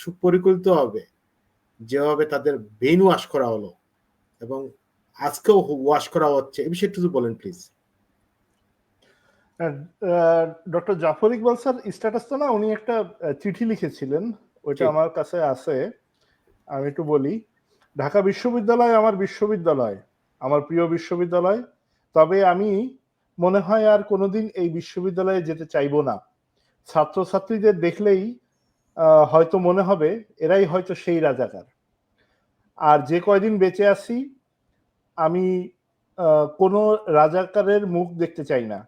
সুপরিকল্পিত হবে। যেভাবে তাদের ব্রেন ওয়াশ করা হলো এবং আজকেও ওয়াশ করা হচ্ছে। এ বিষয়ে একটু বলেন please doctor Jafar Iqbal sir status তো না উনি একটা চিঠি লিখেছিলেন ওইটা আমার কাছে আছে আমি একটু বলি। ঢাকা বিশ্ববিদ্যালয় আমার বিশ্ববিদ্যালয় আমার প্রিয় বিশ্ববিদ্যালয় তবে আমি মনে হয় আর কোনোদিন এই বিশ্ববিদ্যালয়ে যেতে চাইব না। ছাত্রছাত্রীদের দেখলেই হয়তো মনে হবে, এরাই হয়তো সেই রাজাকার। আর যে কয়দিন বেঁচে আছি, আমি কোনো রাজাকারের মুখ দেখতে চাই না।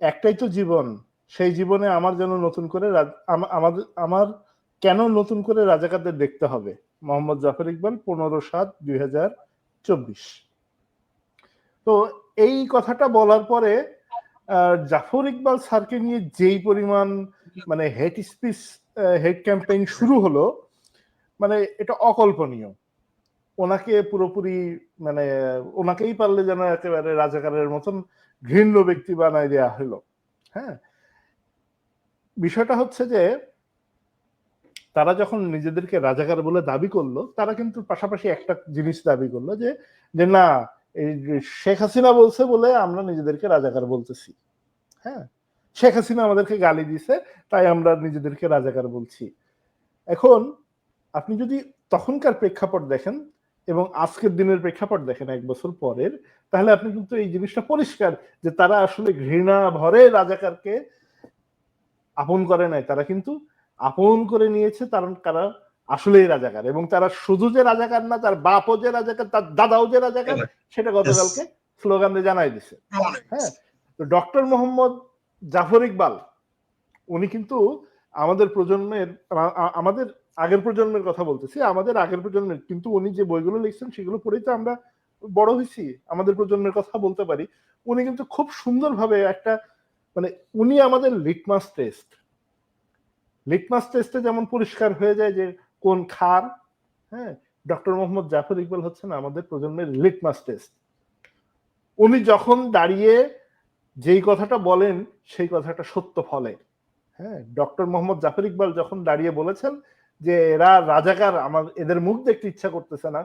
একটাই তো জীবন, সেই জীবনে আমার যেন নতুন করে আমাদের আমার কেন নতুন করে রাজাকারদের দেখতে হবে? মোহাম্মদ জাফর ইকবাল, পনেরো সাত দুই হাজার চব্বিশ। তো এই কথাটা বলার পরে জাফর ইকবাল স্যারকে নিয়ে যেই পরিমাণ মানে হেড স্পিচ হেড ক্যাম্পেইন শুরু হলো মানে এটা অকল্পনীয়। ওনাকে পুরোপুরি মানে ওনাকেই পারলে যেন একেবারে রাজাকারের মতন ঘৃণ্য ব্যক্তি বানাই দেওয়া হলো। হ্যাঁ? বিষয়টা হচ্ছে যে, তারা যখন নিজেদেরকে রাজাকার বলে দাবি করল, তারা কিন্তু পাশাপাশি একটা জিনিস দাবি করল যে যে না, এই শেখ হাসিনা বলছে বলে আমরা নিজেদেরকে রাজাকার বলতেছি। হ্যাঁ? শেখ হাসিনা আমাদেরকে গালি দিছে তাই আমরা নিজেদেরকে রাজাকার বলছি। এখন আপনি যদি তখনকার প্রেক্ষাপট দেখেন এবং আজকের দিনের প্রেক্ষাপট দেখেন এক বছর পরের তাহলে আপনি কিন্তু এই জিনিসটা পরিষ্কার যে তারা আসলে ঘৃণা ভরে রাজাকারকে আপন করে নাই। তারা কিন্তু আপন করে নিয়েছে কারণ তারা আসলেই রাজাকার এবং তারা শুধু যে রাজাকার না তার বাপও যে রাজাকার তার দাদাও যে রাজাকার সেটা গতকালকে স্লোগান দিয়ে জানাই দিছে। হ্যাঁ? তো ডক্টর মোহাম্মদ জাফর ইকবাল, উনি কিন্তু আমাদের প্রজন্মের আমাদের আগের প্রজন্মের কথা বলতেছি, আমাদের আগের প্রজন্মের, কিন্তু উনি যে বইগুলো লিখছেন সেগুলো পড়েই তো আমরা বড় হয়েছি, আমাদের প্রজন্মের কথা বলতে পারি। উনি কিন্তু খুব সুন্দরভাবে একটা মানে উনি আমাদের লিটমাস টেস্ট। লিটমাস টেস্টে যেমন পরিষ্কার হয়ে যায় যে কোন খার হ্যাঁ ডক্টর মোহাম্মদ জাফর ইকবাল হচ্ছেন আমাদের প্রজন্মের লিটমাস টেস্ট। উনি যখন দাঁড়িয়ে যেই কথাটা বলেন, সেই কথাটা সত্য ফলে। হ্যাঁ ডক্টর মোহাম্মদ জাফর ইকবাল যখন দাঁড়িয়ে বলেছেন যে, এরা রাজাকার, আমার, এদের মুখ দেখতে ইচ্ছা করতেছে না,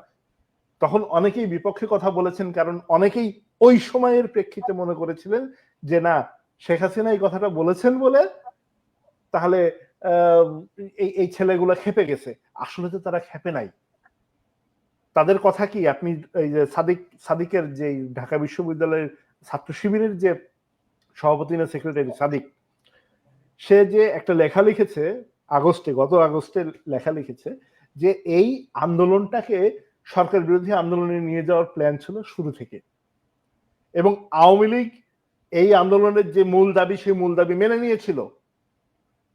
তখন অনেকেই বিপক্ষে কথা বলেছেন, কারণ অনেকেই ওই সময়ের প্রেক্ষিতে মনে করেছিলেন যে, না, শেখ হাসিনা এই কথাটা বলেছেন বলে তাহলে এই এই ছেলেগুলো খেপে গেছে। আসলে তো তারা খেপে নাই। তাদের কথা কি আপনি এই যে সাদিক, সাদিকের যে ঢাকা বিশ্ববিদ্যালয়ের ছাত্র শিবিরের যে সভাপতি না সেক্রেটারি সাদিক, সে যে একটা লেখা লিখেছে আগস্টে, গত আগস্টে লেখা লিখেছে যে এই আন্দোলনটাকে সরকার বিরোধী আন্দোলনে নিয়ে যাওয়ার প্ল্যান ছিল শুরু থেকে। এবং আওয়ামী লীগ এই আন্দোলনের যে মূল দাবি, সেই মূল দাবি মেনে নিয়েছিল।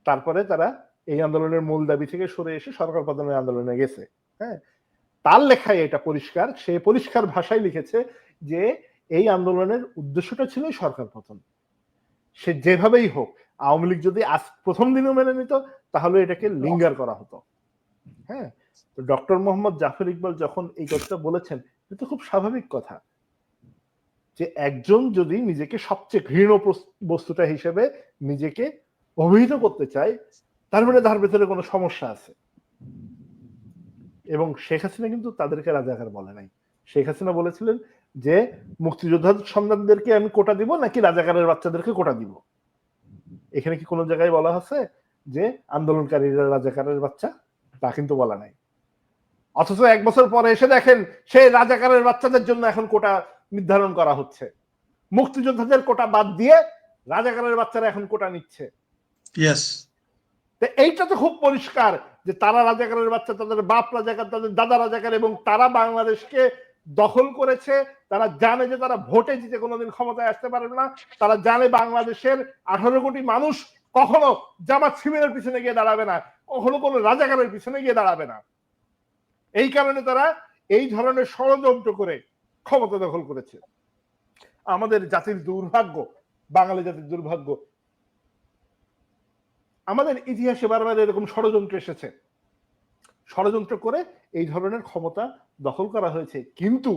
তারপরে তারা এই আন্দোলনের মূল দাবি থেকে সরে এসে সরকার পতনের আন্দোলনে গেছে। হ্যাঁ? তার লেখায় এটা পরিষ্কার, সে পরিষ্কার ভাষায় লিখেছে যে এই আন্দোলনের উদ্দেশ্যটা ছিল সরকার পতন। সে যেভাবেই হোক, আওয়ামী লীগ যদি আজ প্রথম দিনও মেনে নিত, তাহলে এটাকে লিঙ্গার করা হতো। হ্যাঁ? ডক্টর মোহাম্মদ জাফর ইকবাল যখন এই কথাটা বলেছেন, এটা খুব স্বাভাবিক কথা। যে একজন যদি নিজেকে সবচেয়ে ঘৃণ বস্তুটা হিসেবে নিজেকে অভিহিত করতে চায়, তার মানে তার ভেতরে কোনো সমস্যা আছে। এবং শেখ হাসিনা কিন্তু তাদেরকে রাজাকার বলে নাই। শেখ হাসিনা বলেছিলেন যে মুক্তিযোদ্ধা সন্তানদেরকে আমি কোটা দিব নাকি রাজাকারের বাচ্চাদেরকে কোটা দিব? এখানে কি কোনো জায়গায় বলা আছে যে আন্দোলনকারীরা রাজাকারের বাচ্চা? তা কিন্তু বলা নাই। অথচ এক বছর পরে এসে দেখেন সেই রাজাকারের বাচ্চাদের জন্য এখন কোটা নির্ধারণ করা হচ্ছে। মুক্তিযোদ্ধাদের কোটা বাদ দিয়ে রাজাকারের বাচ্চারা এখন কোটা নিচ্ছে। এইটা তো খুব পরিষ্কার যে তারা রাজাকারের বাচ্চা তাদের বাপ রাজাকার তাদের দাদা রাজাকার এবং তারা বাংলাদেশকে দখল করেছে, তারা জানে যে তারা ভোটে জিতে কোনোদিন ক্ষমতায় আসতে পারবে না, তারা জানে বাংলাদেশের আঠারো কোটি মানুষ কখনো জামাত শিবিরের পিছনে গিয়ে দাঁড়াবে না, কখনো কোনো রাজাকারের পিছনে গিয়ে দাঁড়াবে না। এই কারণে তারা এই ধরনের ষড়যন্ত্র করে ক্ষমতা দখল করেছে। আমাদের জাতির দুর্ভাগ্য, বাঙালি জাতির দুর্ভাগ্য, আমাদের ইতিহাসে বারবার এরকম ষড়যন্ত্র এসেছে। ষড়যন্ত্র করে এই ধরনের ক্ষমতা দখল করা হয়েছে। কিন্তু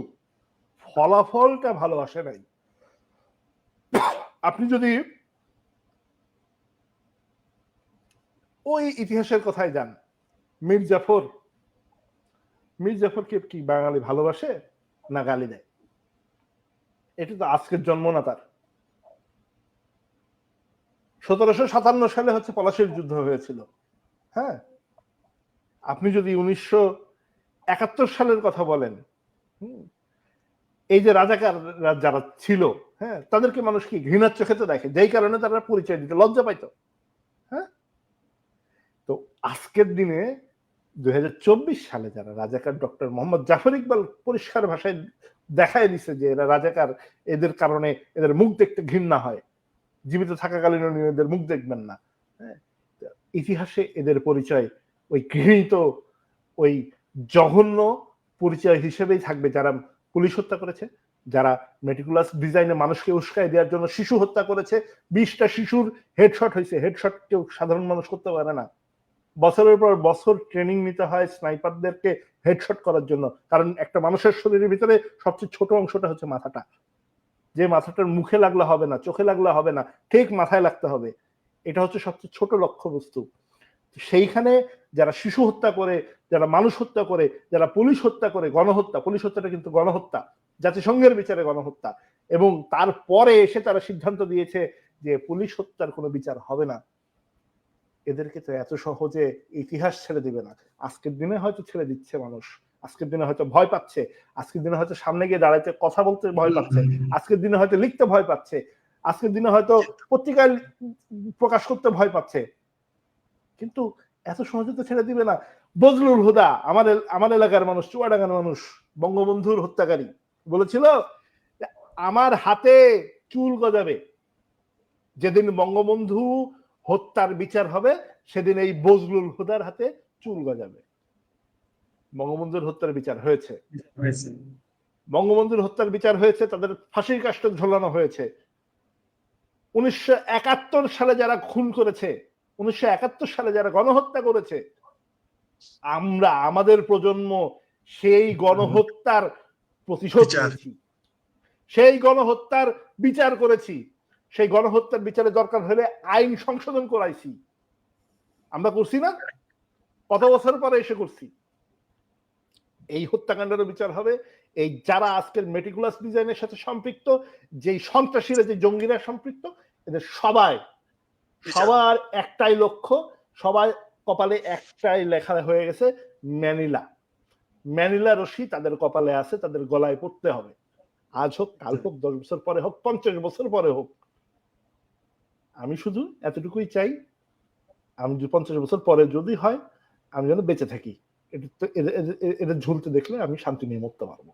ফলাফলটা ভালো আসে নাই। আপনি যদি ওই ইতিহাসের কথায় যান, মীর জাফর কি বাঙালি ভালোবাসে না গালি দেয়? এটা তো আজকের জন্ম না তার। সতেরোশো সাতান্ন সালে হচ্ছে পলাশির যুদ্ধ হয়েছিল। হ্যাঁ? আপনি যদি উনিশশো একাত্তর সালের কথা বলেন এই যে রাজাকার যারা ছিল হ্যাঁ তাদেরকে মানুষ কি ঘৃণার চোখে তো দেখে? যেই কারণে তারা পরিচয় দিতে লজ্জা পাইতো হ্যাঁ? তো আজকের দিনে দুই সালে যারা রাজাকার ডক্টর মোহাম্মদ জাফর ইকবাল পরিষ্কার ভাষায় দেখায় দিছে যে এরা রাজাকার, এদের কারণে এদের মুখ দেখতে ঘৃণা হয়। জীবিত থাকাকালীন এদের মুখ দেখবেন না হ্যাঁ? ইতিহাসে এদের পরিচয় ওই ঘৃণিত ওই জঘন্য পরিচয় হিসেবেই থাকবে যারা পুলিশ হত্যা করেছে, যারা মেটিকুলাস ডিজাইনে মানুষকে উস্কাই দেওয়ার জন্য শিশু হত্যা করেছে। বিশটা শিশুর হেডশট হয়েছে হেডশট কেউ সাধারণ মানুষ করতে পারে না। বছরের পর বছর ট্রেনিং নিতে হয় স্নাইপারদেরকে হেডশট করার জন্য। কারণ একটা মানুষের শরীরের ভিতরে সবচেয়ে ছোট অংশটা হচ্ছে মাথাটা। যে মাথাটার মুখে লাগলে হবে না, চোখে লাগলে হবে না, ঠিক মাথায় লাগতে হবে। এটা হচ্ছে সবচেয়ে ছোট লক্ষ্য বস্তু সেইখানে যারা শিশু হত্যা করে, যারা মানুষ হত্যা করে, যারা পুলিশ হত্যা করে, গণহত্যা, পুলিশ হত্যাটা কিন্তু গণহত্যা, জাতিসংঘের বিচারে গণহত্যা, এবং তারপরে এসে তারা সিদ্ধান্ত দিয়েছে যে পুলিশ হত্যার কোনো বিচার হবে না। এদেরকে তো এত সহজে ইতিহাস ছেড়ে দিবে না। আজকের দিনে হয়তো ছেড়ে দিচ্ছে মানুষ। আজকের দিনে হয়তো ভয় পাচ্ছে। আজকের দিনে হয়তো সামনে গিয়ে দাঁড়াইতে, কথা বলতে ভয় পাচ্ছে। আজকের দিনে হয়তো লিখতে ভয় পাচ্ছে। আজকের দিনে হয়তো পত্রিকায় প্রকাশ করতে ভয় পাচ্ছে। কিন্তু এত সহজে তো ছেড়ে দিবে না। বজলুল হুদা আমার আমার এলাকার মানুষ চুয়াডাঙ্গার মানুষ বঙ্গবন্ধুর হত্যাকারী বলেছিল আমার হাতে চুল গজাবে। যেদিন বঙ্গবন্ধু হত্যার বিচার হবে সেদিন এই বজলুল হুদার হাতে চুল গজাবে। বঙ্গবন্ধুর হত্যার বিচার হয়েছে। হয়েছে। বঙ্গবন্ধুর হত্যার বিচার হয়েছে তাদের ফাঁসির কাষ্ট ঝোলানো হয়েছে। উনিশশো একাত্তর সালে যারা খুন করেছে উনিশশো একাত্তর সালে যারা গণহত্যা করেছে আমরা আমাদের প্রজন্ম সেই গণহত্যার প্রতিশোধ। নিয়েছি সেই গণহত্যার বিচার করেছি। সেই গণহত্যার বিচারে দরকার হলে আইন সংশোধন করাইছি। আমরা করছি না? কত বছর পরে এসে করছি? এই হত্যাকাণ্ডেরও বিচার হবে। এই যারা আজকের মেটিকুলাস ডিজাইনের সাথে সম্পৃক্ত যেই সন্ত্রাসীরা যে জঙ্গিরা সম্পৃক্ত এদের সবাই। সবার একটাই লক্ষ্য সবাই কপালে একটাই লেখা হয়ে গেছে, ম্যানিলা। ম্যানিলা রশি তাদের কপালে আছে, তাদের গলায় পড়তে হবে। আজ হোক, কাল হোক, দশ বছর পরে হোক, পঞ্চাশ বছর পরে হোক। আমি শুধু এতটুকুই চাই, আমি পঞ্চাশ বছর পরে যদি হয়, আমি যেন বেঁচে থাকি। এটা এদের ঝুলতে দেখলে আমি শান্তি নিয়ে মরতে পারব।